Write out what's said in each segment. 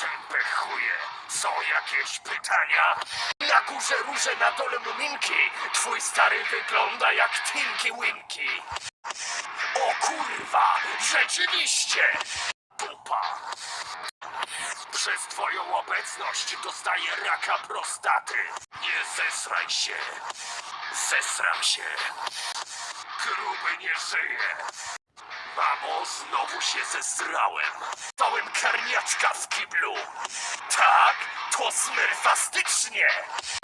tępe chuje. Są jakieś pytania? Na górze róże, na dole muminki. Twój stary wygląda jak Tinky Winky. O kurwa, rzeczywiście! Pupa. Przez twoją obecność dostaję raka prostaty. Nie zesraj się. Zesram się. Gruby nie żyje. Znowu się zesrałem. Dałem karniaczka w kiblu. Tak, to smerfastycznie.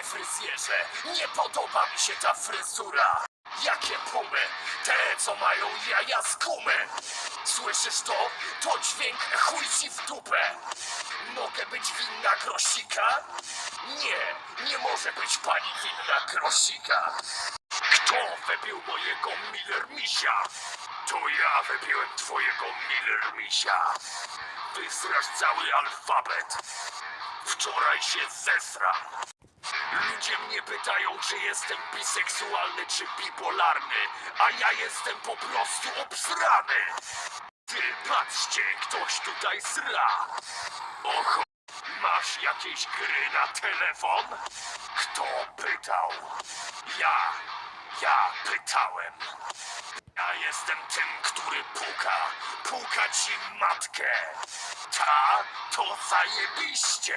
Fryzjerze, nie podoba mi się ta fryzura. Jakie pumy? Te, co mają jaja z gumy. Słyszysz to? To dźwięk chuj ci w dupę. Mogę być winna grosika? Nie, nie może być pani winna grosika. Kto wybił mojego Miller Misia? To ja wybiłem twojego Miller Misia. Wysrasz cały alfabet. Wczoraj się zesram. Ludzie mnie pytają, czy jestem biseksualny czy bipolarny, a ja jestem po prostu obsrany. Ty, patrzcie, ktoś tutaj sra. Oho, masz jakieś gry na telefon? Kto pytał? Ja, ja pytałem. Jestem tym, który puka. Puka ci matkę. Ta to zajebiście.